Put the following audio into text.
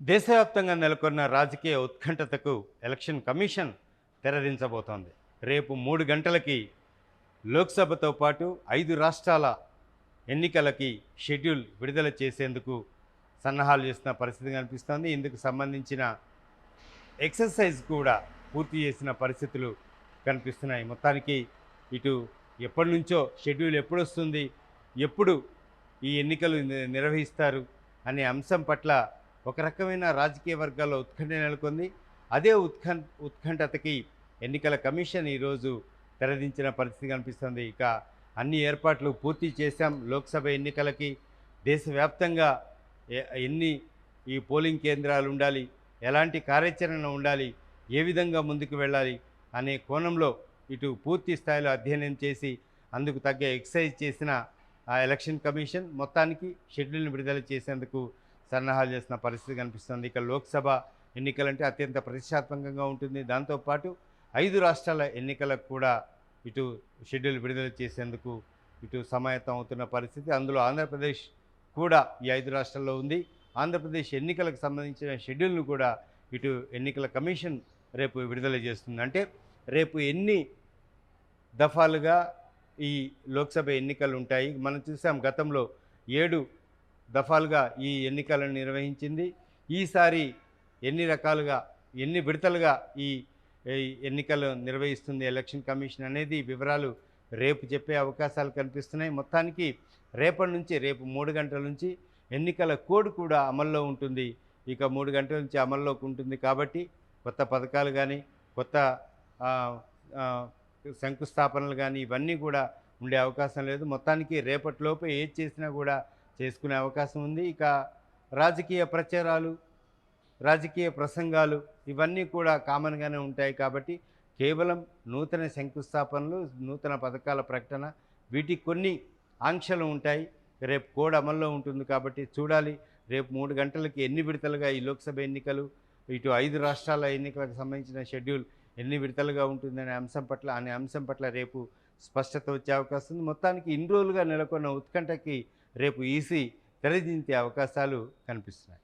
దేశవ్యాప్తంగా నెలకొన్న రాజకీయ ఉత్కంఠతకు ఎలక్షన్ కమిషన్ తెరదించబోతోంది. రేపు మూడు గంటలకి లోక్సభతో పాటు ఐదు రాష్ట్రాల ఎన్నికలకి షెడ్యూల్ విడుదల చేసేందుకు సన్నాహాలు చేస్తున్న పరిస్థితి కనిపిస్తోంది. ఇందుకు సంబంధించిన ఎక్సర్సైజ్ కూడా పూర్తి చేసిన పరిస్థితులు కనిపిస్తున్నాయి. మొత్తానికి ఇటు ఎప్పటి నుంచో షెడ్యూల్ ఎప్పుడు వస్తుంది ఎప్పుడు ఈ ఎన్నికలు నిర్వహిస్తారు అనే అంశం పట్ల ఒక రకమైన రాజకీయ వర్గాల్లో ఉత్కంఠ నెలకొంది. అదే ఉత్కం ఉత్కంఠతకి ఎన్నికల కమిషన్ ఈరోజు తెరదించిన పరిస్థితి కనిపిస్తుంది. ఇక అన్ని ఏర్పాట్లు పూర్తి చేశాం. లోక్సభ ఎన్నికలకి దేశవ్యాప్తంగా ఎన్ని ఈ పోలింగ్ కేంద్రాలు ఉండాలి ఎలాంటి కార్యాచరణ ఉండాలి ఏ విధంగా ముందుకు వెళ్ళాలి అనే కోణంలో ఇటు పూర్తి స్థాయిలో అధ్యయనం చేసి అందుకు తగ్గ ఎక్సైజ్ చేసిన ఆ ఎలక్షన్ కమిషన్ మొత్తానికి షెడ్యూల్ని విడుదల చేసేందుకు సన్నాహాలు చేసిన పరిస్థితి కనిపిస్తుంది. ఇక లోక్సభ ఎన్నికలంటే అత్యంత ప్రతిష్టాత్మకంగా ఉంటుంది. దాంతోపాటు ఐదు రాష్ట్రాల ఎన్నికలకు కూడా ఇటు షెడ్యూల్ విడుదల చేసేందుకు ఇటు సమాయత్తం అవుతున్న పరిస్థితి. అందులో ఆంధ్రప్రదేశ్ కూడా ఈ ఐదు రాష్ట్రాల్లో ఉంది. ఆంధ్రప్రదేశ్ ఎన్నికలకు సంబంధించిన షెడ్యూల్ను కూడా ఇటు ఎన్నికల కమిషన్ రేపు విడుదల చేస్తుంది. అంటే రేపు ఎన్ని దఫాలుగా ఈ లోక్సభ ఎన్నికలు ఉంటాయి? మనం చూసాం గతంలో ఏడు దఫాలుగా ఈ ఎన్నికలను నిర్వహించింది. ఈసారి ఎన్ని రకాలుగా ఎన్ని విడతలుగా ఈ ఎన్నికలు నిర్వహిస్తుంది ఎలక్షన్ కమిషన్ అనేది వివరాలు రేపు చెప్పే అవకాశాలు కనిపిస్తున్నాయి. మొత్తానికి రేపటి నుంచి రేపు మూడు గంటల నుంచి ఎన్నికల కోడ్ కూడా అమల్లో ఉంటుంది. ఇక మూడు గంటల నుంచి అమల్లోకి ఉంటుంది కాబట్టి కొత్త పథకాలు కానీ కొత్త శంకుస్థాపనలు కానీ ఇవన్నీ కూడా ఉండే అవకాశం లేదు. మొత్తానికి రేపటిలోపు ఏది చేసినా కూడా చేసుకునే అవకాశం ఉంది. ఇక రాజకీయ ప్రచారాలు రాజకీయ ప్రసంగాలు ఇవన్నీ కూడా కామన్గానే ఉంటాయి కాబట్టి కేవలం నూతన శంకుస్థాపనలు నూతన పథకాల ప్రకటన వీటికి కొన్ని ఆంక్షలు ఉంటాయి. రేపు కోడ్ అమల్లో ఉంటుంది కాబట్టి చూడాలి. రేపు మూడు గంటలకి ఎన్ని విడతలుగా ఈ లోక్సభ ఎన్నికలు ఇటు ఐదు రాష్ట్రాల ఎన్నికలకు సంబంధించిన షెడ్యూల్ ఎన్ని విడతలుగా ఉంటుందనే అంశం పట్ల అనే అంశం పట్ల రేపు స్పష్టత వచ్చే అవకాశం ఉంది. మొత్తానికి ఇన్ని రోజులుగా నెలకొన్న ఉత్కంఠకి రేపు ఈసీ తెరదించే అవకాశాలు కనిపిస్తున్నాయి.